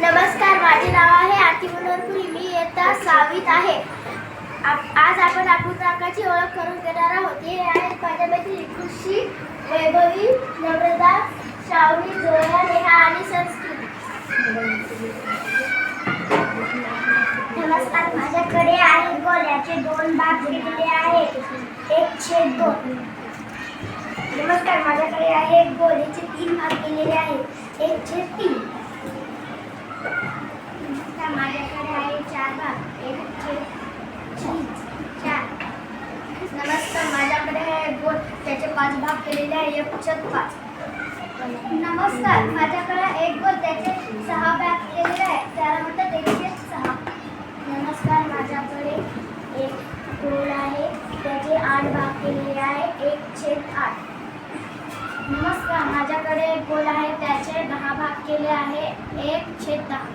नमस्कार माझे नाव आहे आरती मनोहरपुरी मी इयत्ता सावित आहे. आप- आज आपण अपूर्णांकाची ओळख करून देणार आहोत. हे आहेत माझ्या मैत्रिणी वैभवी नम्रता श्रावणी जोया नेहा आणि संस्कृती. नमस्कार माझ्याकडे आहे गोल्याचे दोन भाग केलेले आहेत एक छेद दोन. नमस्कार माझ्याकडे आहे गोलीचे तीन भाग केलेले आहेत एक छेद तीन नमस्कार माझ्याकडे एक चार नमस्कार माझ्याकडे गोल त्याचे पाच भाग केलेले आहे एक छेद पाच. नमस्कार माझ्याकडे एक गोल त्याचे सहा भाग केलेले आहे. त्याला म्हणतात एकशे सहा. नमस्कार माझ्याकडे एक गोल आहे त्याचे आठ भाग केलेले आहे एक छेद आठ. नमस्कार माझ्याकडे एक गोल आहे त्याचे दहा भाग केले आहे एक छेद दहा.